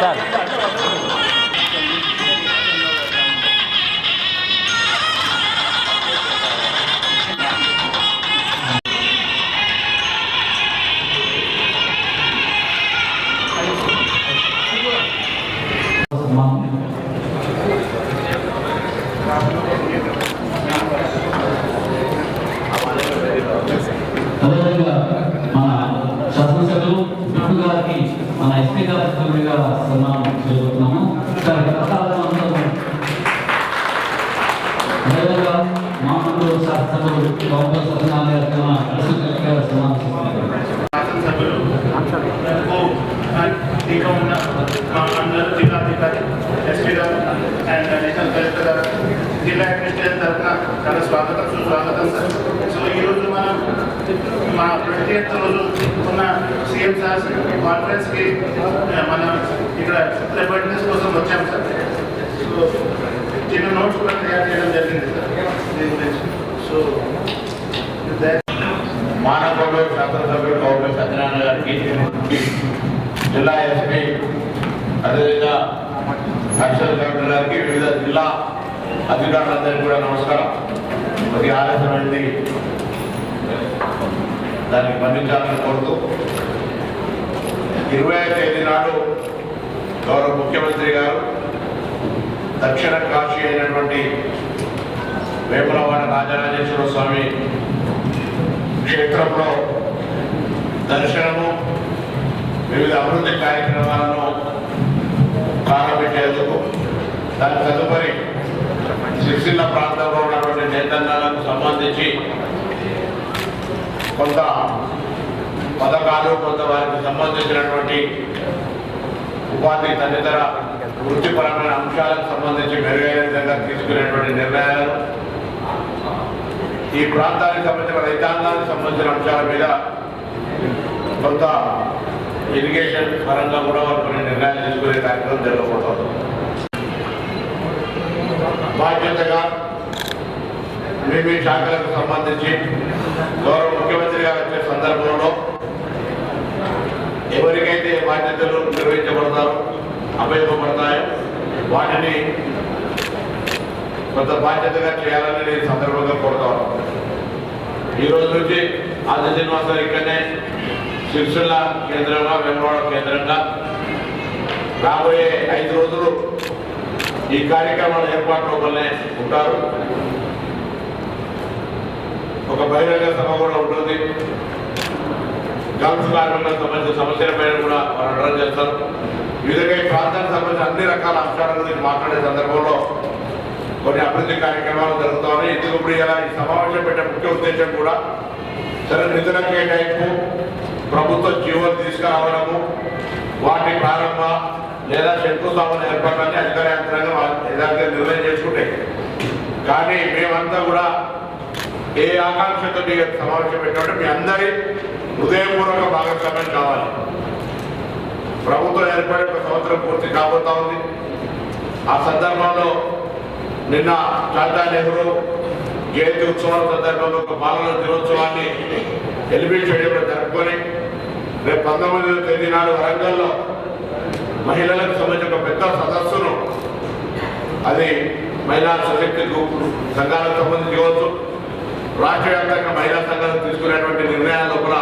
Sir చాలా స్వాగతం సుస్వాగతం సార్. సో ఈరోజు మనం మా ట్వంటీ రోజు ఉన్న సీఎం సార్ కాన్ఫరెన్స్కి మనం ఇక్కడ రిప్రజెంటేషన్ కోసం వచ్చాం సార్. సో చిన్న నోట్స్ కూడా తయారు చేయడం జరిగింది సార్. దీని గురించి. సో మానకొండ శాసనసభ్యుడు గౌరవ సత్యనారాయణ గారికి జిల్లా ఎస్పీ అదేవిధంగా అక్షర కలెక్టర్ గారికి వివిధ జిల్లా అధికారులందరికీ కూడా నమస్కారం. కొద్ది ఆలస్యమైంది దానికి బంధించాలని కోరుతూ ఇరవై తేదీ నాడు గౌరవ ముఖ్యమంత్రి గారు దక్షిణ కాశీ అయినటువంటి వేములవాడ రాజరాజేశ్వర స్వామి క్షేత్రంలో దర్శనము వివిధ అభివృద్ధి కార్యక్రమాలను ప్రారంభించేందుకు దాని తదుపరి సిరిసిల్ల ప్రాంతంలో ఉన్నటువంటి నేతన్నలకు సంబంధించి కొంత పథకాలు కొంత వారికి సంబంధించినటువంటి ఉపాధి తదితర వృత్తిపరమైన అంశాలకు సంబంధించి మెరుగైన విధంగా తీసుకునేటువంటి నిర్ణయాలు ఈ ప్రాంతానికి సంబంధించిన రైతాంగానికి సంబంధించిన అంశాల మీద కొంత ఇరిగేషన్ పరంగా కూడా వారు కొన్ని నిర్ణయాలు తీసుకునే కార్యక్రమం జరగబోతోంది. బాధ్యతగా మీ మీ శాఖలకు సంబంధించి గౌరవ ముఖ్యమంత్రి గారు వచ్చే సందర్భంలో ఎవరికైతే బాధ్యతలు నిర్వహించబడతారో అభ్యర్థపడతాయో వాటిని కొంత బాధ్యతగా చేయాలని నేను సందర్భంగా కోరుతాను ఈ రోజు నుంచి ఆది శ్రీనివాసరావు ఇక్కడనే సిరిసిల్ల కేంద్రంగా వెంబడ కేంద్రంగా రాబోయే ఐదు రోజులు ఈ కార్యక్రమాల ఏర్పాట్లో వల్లే ఉంటారు. ఒక బహిరంగ సభ కూడా ఉంటుంది. గల్ఫ్ కార్మికులకు సంబంధించిన సమస్యలపైన కూడా వారు అడ్రస్ చేస్తారు. ఈ విధంగా ఈ ప్రాంతానికి సంబంధించిన అన్ని రకాల అంశాల గురించి మాట్లాడే సందర్భంలో కొన్ని అభివృద్ధి కార్యక్రమాలు జరుగుతా ఉన్నాయి. ఎందుకు ఇప్పుడు ఇలా ఈ సమావేశం పెట్టే ముఖ్య ఉద్దేశం కూడా సరే నిధుల కేటాయింపు ప్రభుత్వ జీవోలు తీసుకురావడము వాటి ప్రారంభ లేదా శంకుస్థాపన ఏర్పాట్లన్నీ అధికార యంత్రాంగం యథార్థంగా నిర్ణయం చేసుకుంటే కానీ మేమంతా కూడా ఏ ఆకాంక్షతో మీ సమావేశం పెట్టినట్టు మీ అందరి హృదయపూర్వక భాగస్వామ్యం కావాలి. ప్రభుత్వం ఏర్పడే ఒక సంవత్సరం పూర్తి కాబోతా ఉంది. ఆ సందర్భంలో నిన్న చాచా నెహ్రూ జయంతి ఉత్సవాల సందర్భంలో ఒక బాలల దినోత్సవాన్ని ఎలిమినేట్ చేయడం జరుపుకొని రేపు పంతొమ్మిదవ తేదీ నాడు వరంగల్లో మహిళలకు సంబంధించిన ఒక పెద్ద సదస్సును అది మహిళా సశక్తి గ్రూప్ సంఘాలకు సంబంధించి కావచ్చు రాష్ట్రవ్యాప్తంగా మహిళా సంఘాలు తీసుకునేటువంటి నిర్ణయాల్లో కూడా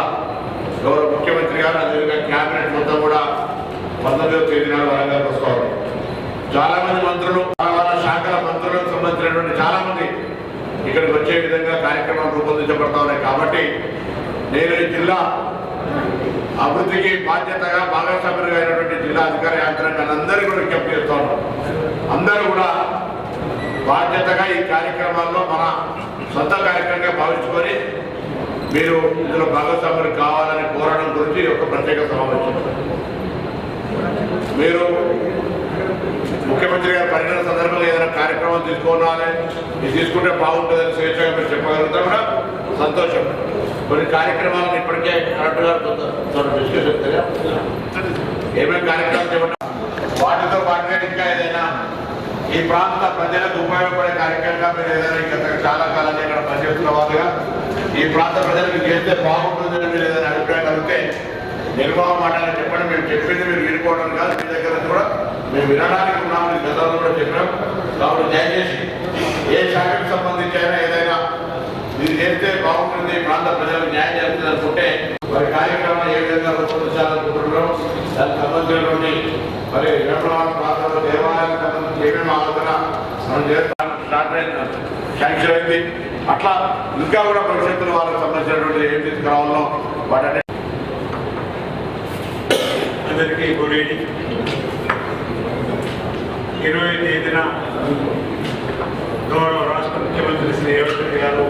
గౌరవ ముఖ్యమంత్రి గారు అదేవిధంగా క్యాబినెట్ మొత్తం కూడా పంతొమ్మిదవ తేదీ నాడు వరంగల్కి వస్తారు. చాలా మంది మంత్రులు వాళ్ళ శాఖల మంత్రులకు సంబంధించినటువంటి చాలా మంది ఇక్కడికి వచ్చే విధంగా కార్యక్రమాలు రూపొందించబడతా ఉన్నాయి. కాబట్టి నేను ఈ జిల్లా అభివృద్ధికి బాధ్యతగా భాగస్వామ్యులుగా అయినటువంటి జిల్లా అధికార యంత్రాంగాన్ని అందరికీ కూడా విజ్ఞప్తి చేస్తా ఉన్నాం అందరూ కూడా బాధ్యతగా ఈ కార్యక్రమాల్లో మన సొంత కార్యక్రమంగా భావించుకొని మీరు ఇందులో భాగస్వాములు కావాలని కోరడం గురించి ఒక ప్రత్యేక సమావేశం. మీరు ముఖ్యమంత్రి గారి పర్యటన సందర్భంగా ఏదైనా కార్యక్రమం తీసుకోవాలి ఇది తీసుకుంటే బాగుంటుందని స్వేచ్ఛగా మీరు చెప్పగలుగుతా కూడా సంతోషం. కొన్ని కార్యక్రమాలను ఇప్పటికే కరెక్ట్ గారు ఏమేమి కార్యక్రమాలు చేపట్టాం వాటితో పాటుగా ఇంకా ఏదైనా ఈ ప్రాంత ప్రజలకు ఉపయోగపడే కార్యక్రమంగా మీరు ఏదైనా ఇంకా చాలా కాలంగా ఇక్కడ పనిచేస్తున్న వాళ్ళుగా ఈ ప్రాంత ప్రజలకు చేస్తే బాగుంటుందని మీరు ఏదైనా అభిప్రాయం కలిగితే నిర్వాహం మాటలు చెప్పండి మేము చెప్పింది మీరు వినుకోవడం కాదు మీ దగ్గర కూడా మేము వినడానికి ఉన్నాము గతంలో కూడా చెప్పినాం కాబట్టి దయచేసి ఏ శాఖకు సంబంధించి అయినా ఏదైనా మీరు చేస్తే బాగుంటుంది ప్రాంత ప్రజలకు విధంగా రూపొందించాలనుకుంటున్నాం దానికి సంబంధించినటువంటి మరి వేమలవాడ ప్రాంతంలో దేవాలయానికి సంబంధించి ఏమేమి ఆలోచన మనం చేస్తాం. స్టార్ట్ అయింది. శాంక్షన్ అయింది. అట్లా ఇంకా కూడా భవిష్యత్తులో వాళ్ళకి సంబంధించినటువంటి ఏం తీసుకురావాలో వాటి అందరికీ గుడ్ ఈవినింగ్. ఇరవై తేదీన గౌరవ రాష్ట్ర ముఖ్యమంత్రి శ్రీ రేవంత్ గారు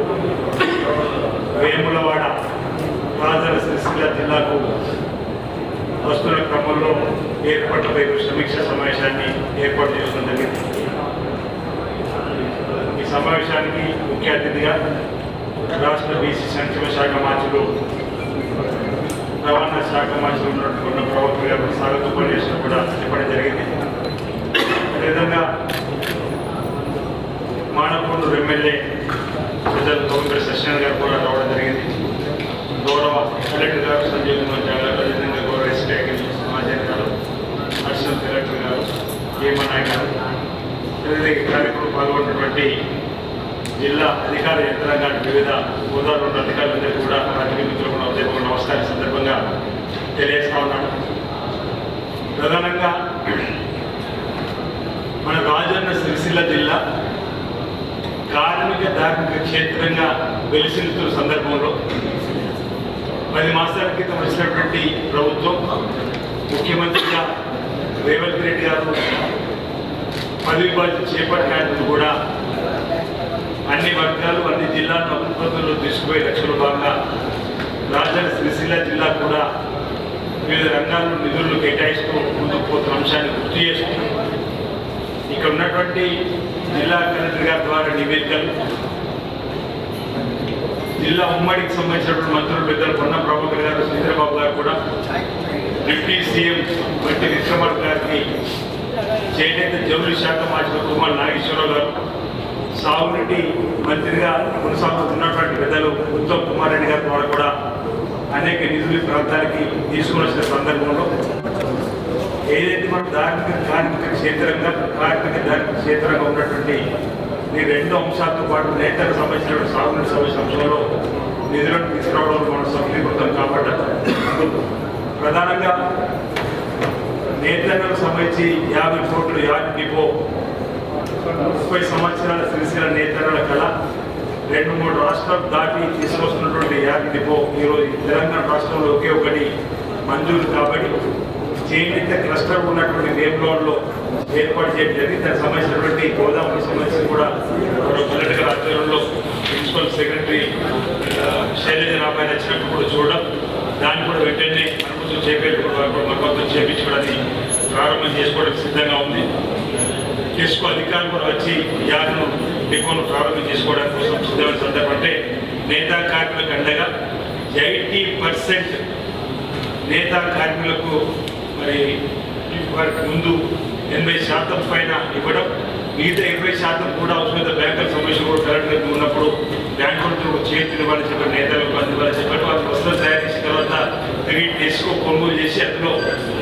వేములవాడ రాజన్న సిరిసిల్ల జిల్లాకు వస్తున్న క్రమంలో ఏర్పాట్లపై ఒక సమీక్ష సమావేశాన్ని ఏర్పాటు చేయడం జరిగింది ఈ సమావేశానికి ముఖ్య అతిథిగా రాష్ట్ర బీసీ సంక్షేమ శాఖ మంత్రులు రవాణా శాఖ మంత్రులు ఉన్నటువంటి ప్రభుత్వ గారు స్వాగత ఉపన్యాసం కూడా చెప్పడం జరిగింది. అదేవిధంగా మానకొండూరు ఎమ్మెల్యే ప్రజలు గవర్నర్ సత్యనారాయణ గారు కూడా రావడం జరిగింది. గౌరవ కలెక్టర్ గారు సంజయ్ కుమార్ గారు అదేవిధంగా గౌరవ ఎస్పీ సమాజం గారు అడిషనల్ కలెక్టర్ గారు ఏమన్నాయ్ గారు. అదేవిధంగా ఈ కార్యక్రమంలో పాల్గొన్నటువంటి జిల్లా అధికార యంత్రాంగానికి వివిధ హోదాలు ఉన్న అధికారులందరూ కూడా రాజకీయ మిత్రులు కూడా ఉదయపూర్వ నమస్కారం సందర్భంగా తెలియజేస్తా ఉన్నాను. ప్రధానంగా మన రాజన్న సిరిసిల్ల జిల్లా కార్మిక ధార్మిక క్షేత్రంగా వెలిసిల్లుతున్న సందర్భంలో పది మాసాల క్రితం వచ్చినటువంటి ప్రభుత్వం ముఖ్యమంత్రిగా రేవంత్ రెడ్డి గారు పదవి బాధ్యత చేపట్టినట్టు కూడా అన్ని వర్గాలు అన్ని జిల్లాలను అభివృద్ధిలో తీసుకుపోయే లక్ష్యంలో భాగంగా రాజధాని సిరిసిల్ల జిల్లా కూడా వివిధ రంగాల్లో నిధులను కేటాయిస్తూ ముందుకు పోతున్న అంశాన్ని గుర్తు చేస్తూ ఇక్కడ ఉన్నటువంటి జిల్లా కలెక్టర్ గారి ద్వారా నివేదికలు జిల్లా ఉమ్మడికి సంబంధించినటువంటి మంత్రులు పెద్దలు పొన్న ప్రభాకర్ గారు చంద్రబాబు గారు కూడా డిప్యూటీ సీఎం వంటి విక్రమార్క గారికి చేనేత జౌలి శాఖ మార్చిన కుమార్ నాగేశ్వరరావు గారు సాగునీటి మంత్రిగా కొనసాగుతున్నటువంటి పెద్దలు ఉత్తమ్ కుమార్ రెడ్డి గారి ద్వారా కూడా అనేక నిధులు ప్రాంతానికి తీసుకుని వచ్చిన సందర్భంలో ఏదైతే మన ధార్మిక కార్మిక క్షేత్రంగా కార్మిక ధార్మిక క్షేత్రంగా ఉన్నటువంటి ఈ రెండు అంశాలతో పాటు నేతలకు సంబంధించిన సాగునీటి సమస్య అంశంలో నిధులను తీసుకురావడం మన సఫలీకృతం కాబట్టి ప్రధానంగా నేతలకు సంబంధించి యాభై కోట్లు యాభై డిపో ముప్పై సంవత్సరాల సిరిసిల నేతల కళ రెండు మూడు రాష్ట్రాలు దాటి తీసుకొస్తున్నటువంటి యాభై డిపో. ఈరోజు తెలంగాణ రాష్ట్రంలో ఒకే ఒకటి మంజూరు కాబట్టి చేనేత క్లస్టర్ ఉన్నటువంటి వేపులోడ్లో ఏర్పాటు చేయడం జరిగింది. దానికి సంబంధించినటువంటి గోదాములకు సంబంధించి కూడా మరో కలెక్టర్ ఆధ్వర్యంలో ప్రిన్సిపల్ సెక్రటరీ ఆ, శైలజ రాబాయ్ వచ్చినప్పుడు కూడా చూడడం దాన్ని కూడా వెంటనే అనుమతులు చేపేటప్పుడు మరొకరు చేయించుకోవడానికి ప్రారంభం చేసుకోవడానికి సిద్ధంగా ఉంది. టెస్కో అధికారులు కూడా వచ్చి యాదను డిపోను ప్రారంభం చేసుకోవడానికి కోసం సిద్ధమైన సందర్భం అంటే నేతా కార్మికులకు అండగా ఎయిటీ పర్సెంట్ నేతా కార్మికులకు మరి వారికి ముందు ఎనభై శాతం పైన ఇవ్వడం మిగతా ఇరవై శాతం కూడా అవసరమైన బ్యాంకుల సమస్య కూడా కరెంట్ ఉన్నప్పుడు బ్యాంకులతో చేతులు ఇవ్వాలని చెప్పారు నేతలకు అందువల్ల చెప్పారు వాళ్ళు వస్తువులు తయారు చేసిన తర్వాత క్రెడిట్ తీసుకో కొనుగోలు చేసి అందులో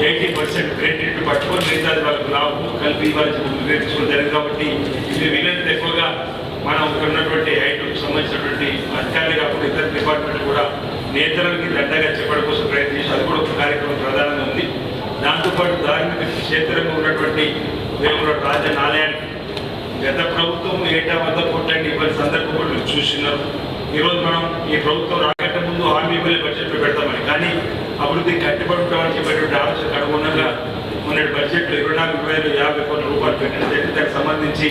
ఎయిటీ పర్సెంట్ క్రెడిట్ పట్టుకొని మిగతా వాళ్ళకు లాభం కలిపి ఇవ్వాలని చెప్పి నిర్ణయించుకోవడం జరిగింది కాబట్టి ఇది వీలైనంత ఎక్కువగా మనం ఉన్నటువంటి ఐటీకి సంబంధించినటువంటి అధికారులు కాకుండా ఇతర డిపార్ట్మెంట్ కూడా నేతలకి దండగా చెప్పడం కోసం ప్రయత్నించి అది కూడా ఒక కార్యక్రమం ప్రధానంగా ఉంది. దాంతోపాటు ధార్మిక క్షేత్రంగా ఉన్నటువంటి వేముల రాజన్న ఆలయానికి గత ప్రభుత్వం ఏటా వద్ద కొట్టండి ఇవ్వని సందర్భం కూడా ఈరోజు మనం ఈ ప్రభుత్వం రాకంటే ముందు హామీ ఇవ్వలే బడ్జెట్లో పెడతామని. కానీ అభివృద్ధి కట్టుబడి ఉంటామని చెప్పేటువంటి ఆలోచన అనుగుణంగా మొన్నటి బడ్జెట్లో ఇరవై నాలుగు వేల యాభై కోట్ల రూపాయలు పెట్టిన జరిగింది దానికి సంబంధించి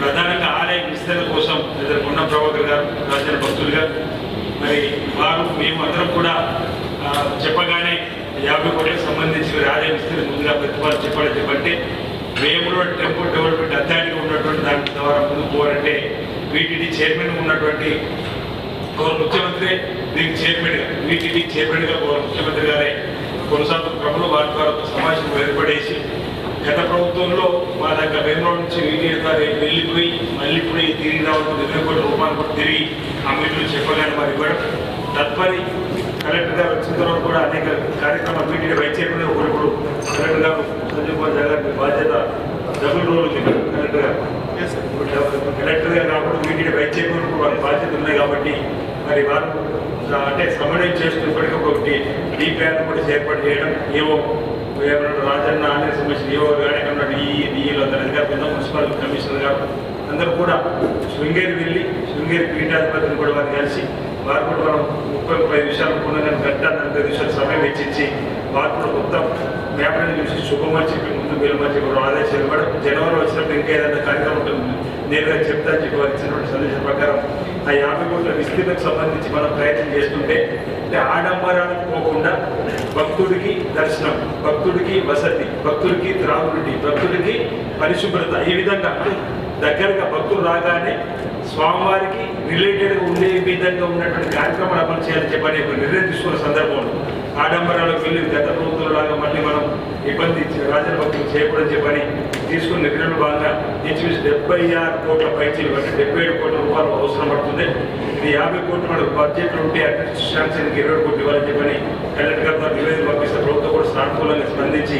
ప్రధానంగా ఆలయ విస్తరణ కోసం లేదా ఉన్న ప్రభాకర్ గారు రాజన భక్తులుగా మరి వారు మేము అందరం కూడా చెప్పగానే యాభై కోట్లకు సంబంధించి మరి ఆలయ విస్తరణ ముందుగా ప్రతిపాదన చెప్పాలి చెప్పంటే వేములో టెంపుల్ డెవలప్మెంట్ అథారిటీ ఉన్నటువంటి దాని ద్వారా ముందు పోవాలంటే వీటిడి చైర్మన్ ఉన్నటువంటి గౌరవ ముఖ్యమంత్రి దీనికి చైర్మన్గా వీటిడి చైర్మన్గా గౌరవ ముఖ్యమంత్రి గారే కొనసాగుతున్న క్రమంలో వారి ద్వారా సమావేశం ఏర్పడేసి గత ప్రభుత్వంలో మా దగ్గర బెంగళూరు నుంచి వీడియో గారు వెళ్ళిపోయి మళ్ళీ ఇప్పుడు తిరిగి రావడం ఇరవై కోట్ల రూపాయలు కూడా తిరిగి ఆ మీటింగ్లో చెప్పగానే మరి ఇవ్వడం తత్పరి కలెక్టర్ గారు వచ్చిన తర్వాత కూడా అనేక కార్యక్రమాలు మీటింగ్ వైస్ చైర్మన్ ఒకటి ఇప్పుడు కలెక్టర్ గారు సంజయ్ కుమార్ గారి బాధ్యత డబుల్ రోల్ ఉంది కలెక్టర్ గారు. కలెక్టర్ గారు కాబట్టి మీటింగ్ వైస్ చైర్మన్ వారి బాధ్యత ఉన్నాయి కాబట్టి మరి వారు అంటే సమన్వయం చేస్తూ ఇప్పటికీ ఒకటి డిపిఆర్ కూడా ఏర్పాటు చేయడం ఏవో ఏమన్నా రాజన్న అనే సమస్య ఏవో కానీ అక్కడ ఈ డిఈలు అందరూ అధికారులు మున్సిపల్ కమిషనర్ గారు అందరూ కూడా శృంగేరి వెళ్ళి శృంగేరి పీఠాధిపతిని కూడా వారు కలిసి వారు మనం ముప్పై ముప్పై నిమిషాలు పూర్ణంగా గంట నలభై నిమిషాలు సమయం ఇచ్చి వారు కూడా మొత్తం వ్యాపారం చూసి శుభమని చెప్పి ముందు వెళ్ళమని చెప్పి కూడా ఆదేశాలు కూడా జనవరి వచ్చినప్పుడు ఇంకా ఏదైనా కార్యక్రమం ఉంటుంది. నేరుగా చెప్తా చెప్పి వారు ఇచ్చినటువంటి సందేశం ప్రకారం ఆ యాభై కోట్ల విస్తీర్ణకు సంబంధించి మనం ప్రయత్నం చేస్తుంటే అంటే ఆడంబరాలకు పోకుండా భక్తుడికి దర్శనం భక్తుడికి వసతి భక్తుడికి త్రాగుడి భక్తుడికి పరిశుభ్రత ఈ విధంగా దగ్గరగా భక్తులు రాగానే స్వామివారికి రిలేటెడ్గా ఉండే విధంగా ఉన్నటువంటి కార్యక్రమాలు అమలు చేయాలని చెప్పని నిర్ణయం తీసుకున్న సందర్భంలో ఆడంబరాలకు వెళ్ళి గత ప్రభుత్వంలాగా మళ్ళీ మనం ఇబ్బంది రాజన భక్తులు చేయకూడదని చెప్పని తీసుకున్న నిర్ణయంలో భాగంగా ఇంచుమించు డెబ్బై ఆరు కోట్ల పైచీలు అంటే డెబ్బై ఏడు కోట్ల రూపాయలు అవసరం పడుతుంది. ఇది యాభై కోట్లు మనకు బడ్జెట్లు ఉంటే అడ్మినిస్ట్రేషన్కి శాంక్షన్కి ఇరవై కోట్లు ఇవ్వాలని చెప్పని కలెక్టర్ గారు ద్వారా నివేదిక పంపిస్తే ప్రభుత్వం కూడా సానుకూలంగా స్పందించి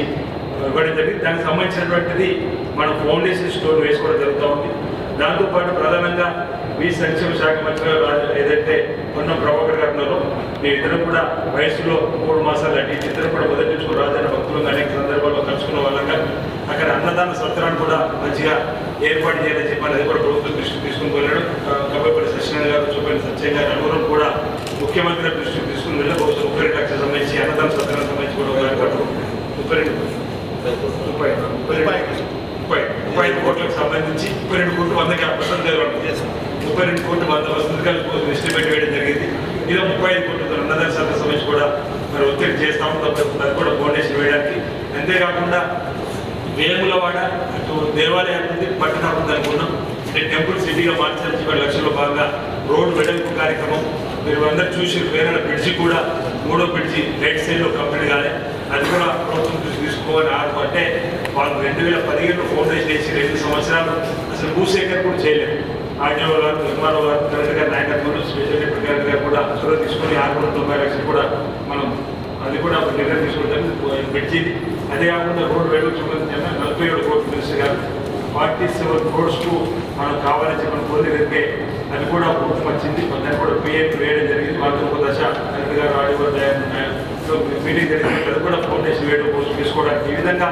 ఇవ్వడం జరిగింది. దానికి సంబంధించినటువంటిది మనం ఫౌండేషన్ స్టోర్ వేసుకోవడం జరుగుతూ ఉంది. దాంతోపాటు ప్రధానంగా మీ సంక్షేమ శాఖ మంత్రి ఏదైతే పొన్నం ప్రభాకర్ గారు ఉన్నారో మీ ఇద్దరు కూడా వయసులో మూడు మాసాలు అంటే ఇద్దరు కూడా మొదటి నుంచి కూడా రాజన్న భక్తులు అనేక సందర్భాల్లో కలుసుకున్న వాళ్ళంగా అక్కడ అన్నదాన సత్రాన్ని కూడా మంచిగా ఏర్పాటు చేయాలని చెప్పి అది కూడా ప్రభుత్వం దృష్టికి తీసుకుని వెళ్ళాడు. కబ్బపల్లి సత్యనారాయణ గారు చూపిన సత్యం గారు నలుగురు కూడా ముఖ్యమంత్రి దృష్టికి తీసుకుని వెళ్ళి బహుశా ముప్పై రెండు సంబంధించి అన్నదాన సత్రానికి సంబంధించి కూడా ఒక ఏర్పాటు ముప్పై రెండు. ముప్పై ముప్పై ముప్పై ముప్పై ఐదు కోట్లకు సంబంధించి ముప్పై రెండు కోట్లు వందకి పర్సెంట్ ముప్పై రెండు కోట్లు వంద వసతులకు ఎస్టిమేట్ వేయడం జరిగింది. ఇలా ముప్పై ఐదు కోట్లు అన్నదాని శాఖ సంబంధించి కూడా మరి ఒత్తిడి చేస్తాము తప్ప కూడా ఫౌండేషన్ వేయడానికి. అంతేకాకుండా వేములవాడ అటు దేవాలయం ఉంది పట్టణం అనుకున్నాం అంటే టెంపుల్ సిటీగా మార్చాల్సి చెప్పి లక్షల్లో భాగంగా రోడ్ వెడల్పు కార్యక్రమం. మీరు అందరూ చూసి వేరే బ్రిడ్జి కూడా మూడో బ్రిడ్జి రైట్ సైడ్లో కంప్లీట్ కాలే. అది కూడా ప్రభుత్వం తీసుకోవాలని ఆర్పు అంటే వాళ్ళు రెండు వేల పదిహేను ఫౌండేషన్ వేసి రెండు సంవత్సరాలు అసలు భూసేకరణ కూడా చేయలేదు. ఆర్డీఓ గారు నిర్మాణ గారు కరెక్ట్ గారు నాయకత్వంలో స్పెషల్ డిప్యూటీ గారు కూడా చొరవ తీసుకొని ఆరు కోట్ల తొంభై లక్షలు కూడా మనం అది కూడా నిర్ణయం తీసుకోవడం పెట్టింది అదే కాకుండా రోడ్డు వెలుగు చూపించిన నలభై ఏడు కోట్ల మినిస్టర్ గారు ఫార్టీ సెవెన్ క్రోడ్స్కు మనకు కావాలని చెప్పిన కోరికే అది కూడా ప్రభుత్వం వచ్చింది. దాన్ని కూడా పిఎం వేయడం జరిగింది. వాళ్ళతో ఒక దశ కరెక్ట్ గారు ఆడియో మీటింగ్ జరిగింది అది కూడా ఫౌండేషన్ వేయడం కోసం తీసుకోవడానికి ఈ విధంగా